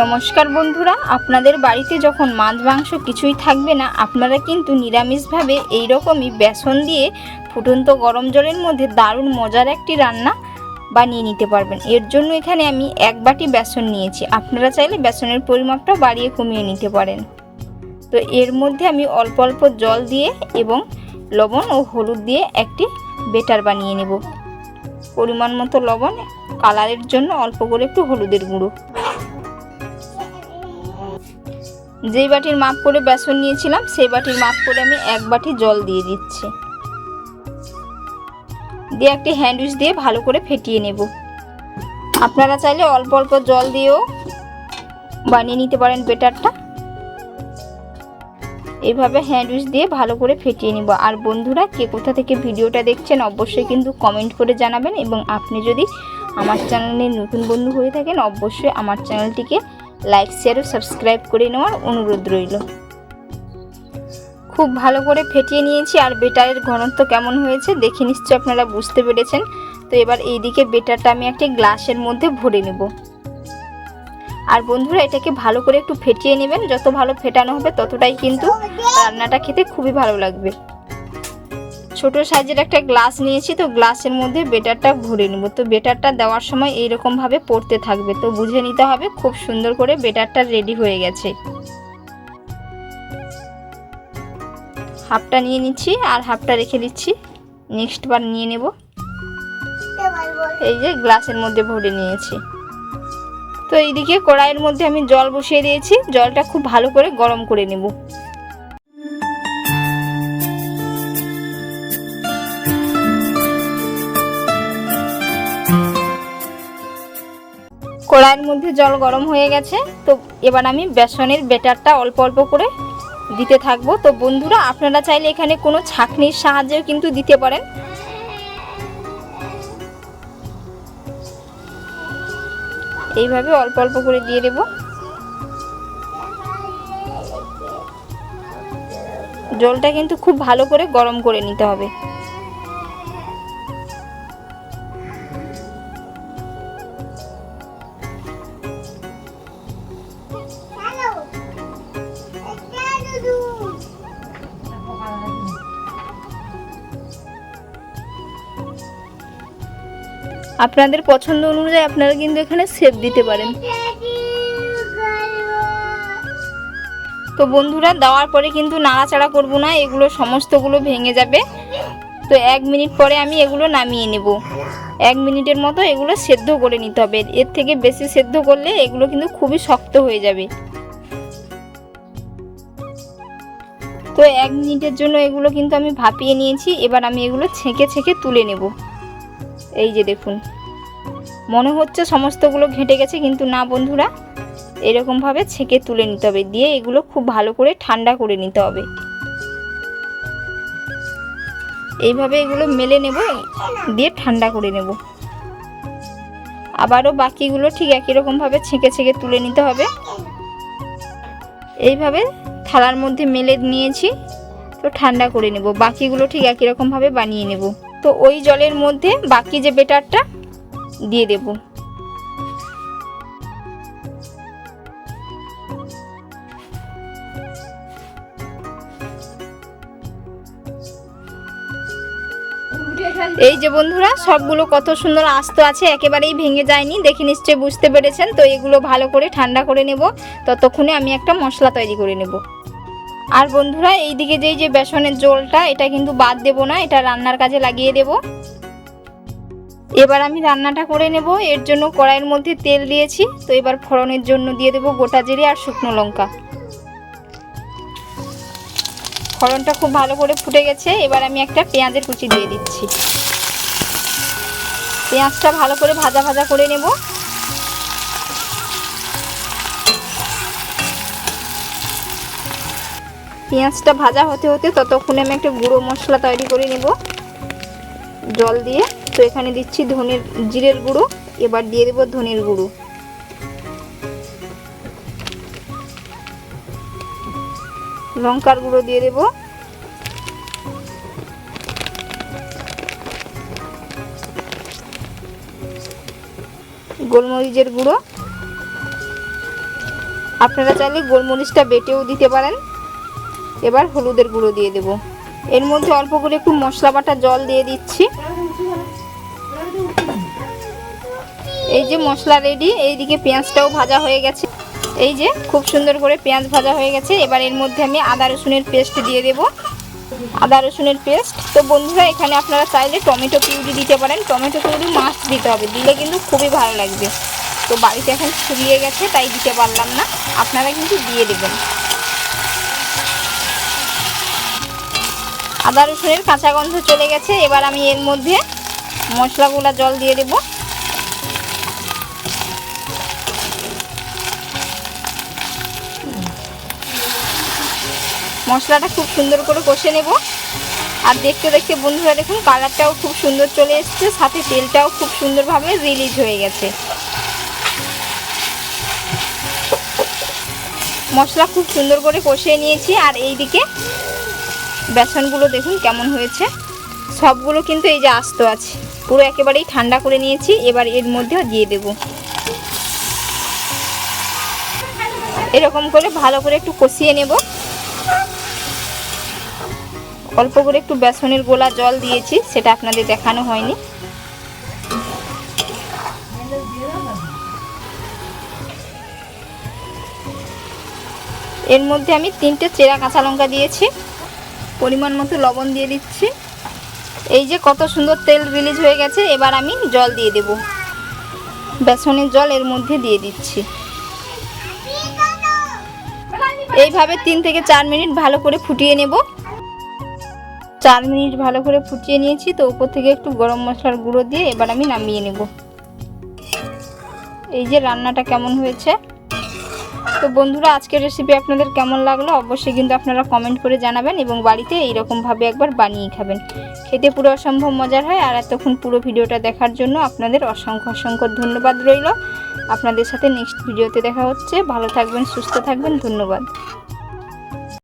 নমস্কার বন্ধুরা, আপনাদের বাড়িতে যখন মাছ, মাংস কিছুই থাকবে না, আপনারা কিন্তু নিরামিষভাবে এই রকমই বেসন দিয়ে ফুটন্ত গরম জলের মধ্যে দারুণ মজার একটি রান্না বানিয়ে নিতে পারবেন। এর জন্য এখানে আমি এক বাটি বেসন নিয়েছি। আপনারা চাইলে বেসনের পরিমাপটা বাড়িয়ে কমিয়ে নিতে পারেন। তো এর মধ্যে আমি অল্প অল্প জল দিয়ে এবং লবণ ও হলুদ দিয়ে একটি বেটার বানিয়ে নেব। পরিমাণ মতো লবণ, কালারের জন্য অল্প করে একটু হলুদের গুঁড়ো। যেই বাটির মাপ করে বেসন নিয়েছিলাম, সেই বাটির মাপ করে আমি এক বাটি জল দিয়ে দিচ্ছি। দিয়ে একটি হ্যান্ড উইচ দিয়ে ভালো করে ফেটিয়ে নেব। আপনারা চাইলে অল্প অল্প জল দিয়েও বানিয়ে নিতে পারেন বেটারটা। এভাবে হ্যান্ড উইচ দিয়ে ভালো করে ফেটিয়ে নিব। আর বন্ধুরা, কে কোথা থেকে ভিডিওটা দেখছেন অবশ্যই কিন্তু কমেন্ট করে জানাবেন। এবং আপনি যদি আমার চ্যানেলে নতুন বন্ধু হয়ে থাকেন, অবশ্যই আমার চ্যানেলটিকে লাইক শেয়ার ও সাবস্ক্রাইব করে নেওয়ার অনুরোধ রইল। খুব ভালো করে ফেটিয়ে নিয়েছি আর বেটারের ঘনত্ব কেমন হয়েছে দেখে নিশ্চয়ই আপনারা বুঝতে পেরেছেন। তো এবার এইদিকে বেটারটা আমি একটি গ্লাসের মধ্যে ভরে নেব। আর বন্ধুরা, এটাকে ভালো করে একটু ফেটিয়ে নেবেন। যত ভালো ফেটানো হবে ততটাই কিন্তু রান্নাটা খেতে খুবই ভালো লাগবে। ছোট সাইজের একটা গ্লাস নিয়েছি, তো গ্লাসের মধ্যে বেটারটা ভরে নেব। তো বেটারটা দেওয়ার সময় এইরকম ভাবে পড়তে থাকবে, তো বুঝে নিতে হবে খুব সুন্দর করে বেটারটা রেডি হয়ে গেছে। হাফটা নিয়ে নিচ্ছি আর হাফটা রেখে দিচ্ছি, নেক্সট বার নিয়ে নেব। এই যে গ্লাসের মধ্যে ভরে নিয়েছি। তো এইদিকে কড়াইয়ের মধ্যে আমি জল বসিয়ে দিয়েছি, জলটা খুব ভালো করে গরম করে নেব। কড়াইয়ের মধ্যে জল গরম হয়ে গেছে, তো এবার আমি বেসনের বেটারটা অল্প অল্প করে দিতে থাকব। তো বন্ধুরা, আপনারা চাইলে এখানে কোনো ছাঁকনির সাহায্যেও কিন্তু দিতে পারেন। এইভাবে অল্প অল্প করে দিয়ে দেব। জলটা কিন্তু খুব ভালো করে গরম করে নিতে হবে। আপনাদের পছন্দ অনুযায়ী আপনারা কিন্তু এখানে সেপ দিতে পারেন। তো বন্ধুরা, দেওয়ার পরে কিন্তু নাড়াচাড়া করব না, এগুলো সমস্তগুলো ভেঙে যাবে। তো এক মিনিট পরে আমি এগুলো নামিয়ে নেব। এক মিনিটের মতো এগুলো সেদ্ধ করে নিতে হবে। এর থেকে বেশি সেদ্ধ করলে এগুলো কিন্তু খুবই শক্ত হয়ে যাবে। তো এক মিনিটের জন্য এগুলো কিন্তু আমি ভাপিয়ে নিয়েছি। এবার আমি এগুলো ছেঁকে ছেঁকে তুলে নেব। এই যে দেখুন, মনে হচ্ছে সমস্তগুলো ঘেঁটে গেছে, কিন্তু না বন্ধুরা, এরকমভাবে ছেঁকে তুলে নিতে হবে। দিয়ে এগুলো খুব ভালো করে ঠান্ডা করে নিতে হবে। এইভাবে এগুলো মেলে নেব, দিয়ে ঠান্ডা করে নেব। আবারও বাকিগুলো ঠিক একই রকমভাবে ছেঁকে ছেঁকে তুলে নিতে হবে। এইভাবে থালার মধ্যে মেলে নিয়েছি, তো ঠান্ডা করে নেব। বাকিগুলো ঠিক একই রকমভাবে বানিয়ে নেব। তো ওই জলের মধ্যে বাকি যে বেটারটা, দিয়ে দেব। এই যে বন্ধুরা, সবগুলো কত সুন্দর আস্ত আছে, একেবারেই ভেঙে যায়নি। দেখে নিশ্চয়ই বুঝতে পেরেছেন। তো এগুলো ভালো করে ঠান্ডা করে নেব। ততক্ষণে আমি একটা মশলা তৈরি করে নেব। আর বন্ধুরা, এইদিকে যেই যে বেসনের জলটা, এটা কিন্তু বাদ দেব না, এটা রান্নার কাজে লাগিয়ে দেব। এবার আমি রান্নাটা করে নেব। এর জন্য কড়াইয়ের মধ্যে তেল দিয়েছি। তো এবার ফোড়নের জন্য দিয়ে দেব গোটা জিরে আর শুকনো লঙ্কা। ফোড়নটা খুব ভালো করে ফুটে গেছে। এবার আমি একটা পেঁয়াজের কুচি দিয়ে দিচ্ছি। পেঁয়াজটা ভালো করে ভাজা ভাজা করে নেব। পেঁয়াজটা ভাজা হতে হতে ততক্ষণে আমি একটা গুঁড়ো মশলা তৈরি করে নেব। জল দিয়ে। তো এখানে দিচ্ছি ধনের জিরের গুঁড়ো। এবার দিয়ে দেবো ধনের গুঁড়ো। লঙ্কার গুঁড়ো দিয়ে দেব। গোলমরিচের গুঁড়ো। আপনারা চাইলে গোলমরিচটা বেটেও দিতে পারেন। এবার হলুদের গুঁড়ো দিয়ে দেব। এর মধ্যে অল্প করে একটু মশলা বাটা জল দিয়ে দিচ্ছি। এই যে মশলা রেডি এইদিকে পেঁয়াজটাও ভাজা হয়ে গেছে। এই যে, খুব সুন্দর করে পেঁয়াজ ভাজা হয়ে গেছে। এবার এর মধ্যে আমি আদা রসুনের পেস্ট দিয়ে দেব। আদা রসুনের পেস্ট। তো বন্ধুরা, এখানে আপনারা চাইলে টমেটো পিউরি দিতে পারেন। টমেটো পিউরি মাছ দিতে হবে। দিলে কিন্তু খুবই ভালো লাগবে। তো বাড়িতে এখন ফুরিয়ে গেছে, তাই দিতে পারলাম না। আপনারা কিন্তু দিয়ে দেবেন। আদা রসুনের কাঁচা গন্ধ চলে গেছে। এবার আমি এর মধ্যে মশলাগুলা জল দিয়ে দেবো। মশলাটা খুব সুন্দর করে কষে নেব। আর দেখতে দেখতে বন্ধুরা দেখুন, কালারটাও খুব সুন্দর চলে এসছে, সাথে তেলটাও খুব সুন্দরভাবে রিলিজ হয়ে গেছে। মশলা খুব সুন্দর করে কষিয়ে নিয়েছি, আর এই দিকে বেসনগুলো দেখুন কেমন হয়েছে। সবগুলো কিন্তু এই যে আস্ত আছে, পুরো একেবারেই ঠান্ডা করে নিয়েছি, এবার এর মধ্যেও দিয়ে দেব। এরকম করে ভালো করে একটু কষিয়ে নেব। অল্প করে একটু বেসনের গোলা জল দিয়েছি, সেটা আপনাদের দেখানো হয়নি। এর মধ্যে আমি তিনটে চেরা কাঁচা লঙ্কা দিয়েছি, পরিমাণ মতো লবণ দিয়ে দিচ্ছি। এই যে কত সুন্দর তেল রিলিজ হয়ে গেছে, এবার আমি জল দিয়ে দেব। বেসনের জল এর মধ্যে দিয়ে দিচ্ছি। এইভাবে তিন থেকে চার মিনিট ভালো করে ফুটিয়ে নেব। চার মিনিট ভালো করে ফুটিয়ে নিয়েছি, তো উপর থেকে একটু গরম মশলার গুঁড়ো দিয়ে এবার আমি নামিয়ে নেব। এই যে রান্নাটা কেমন হয়েছে? তো বন্ধুরা, আজকের রেসিপি আপনাদের কেমন লাগল অবশ্যই কিন্তু আপনারা কমেন্ট করে জানাবেন এবং বাড়িতে এইরকমভাবে একবার বানিয়ে খাবেন। খেতে পুরো অসম্ভব মজার হয় আর এতক্ষণ পুরো ভিডিওটা দেখার জন্য আপনাদের অসংখ্য অসংখ্য ধন্যবাদ রইল। আপনাদের সাথে নেক্সট ভিডিওতে দেখা হচ্ছে। ভালো থাকবেন, সুস্থ থাকবেন, ধন্যবাদ।